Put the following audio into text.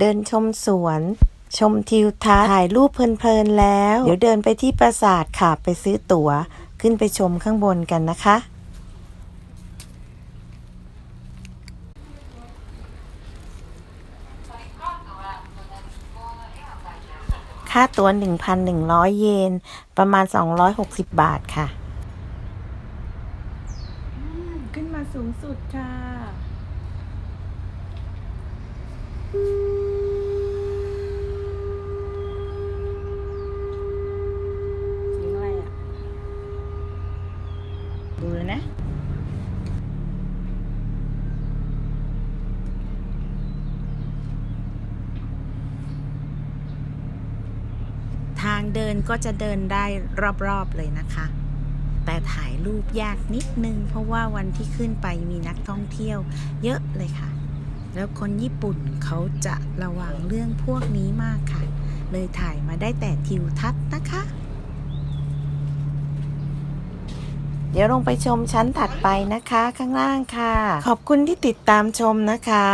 เดินชมสวน ชมทิวทัศน์ถ่ายรูปเพลินๆแล้ว เดี๋ยวเดินไปที่ปราสาทค่ะไปซื้อตั๋ว ขึ้นไปชมข้างบนกันนะคะ ค่าตั๋ว 1,100 เยน ประมาณ 260 บาทค่ะ ขึ้นมาสูงสุดค่ะ เสียงอะไรอะ ดูเลยนะทางเดินก็จะเดินได้รอบๆเลยนะคะ แต่ถ่ายรูปยากนิดนึง เพราะว่าวันที่ขึ้นไปมีนักท่องเที่ยวเยอะเลยค่ะ แล้วคนญี่ปุ่นเขาจะระวังเรื่องพวกนี้มากค่ะ เลยถ่ายมาได้แต่ทิวทัศน์นะคะ เดี๋ยวลงไปชมชั้นถัดไปนะคะข้างล่างค่ะ ขอบคุณที่ติดตามชมนะคะ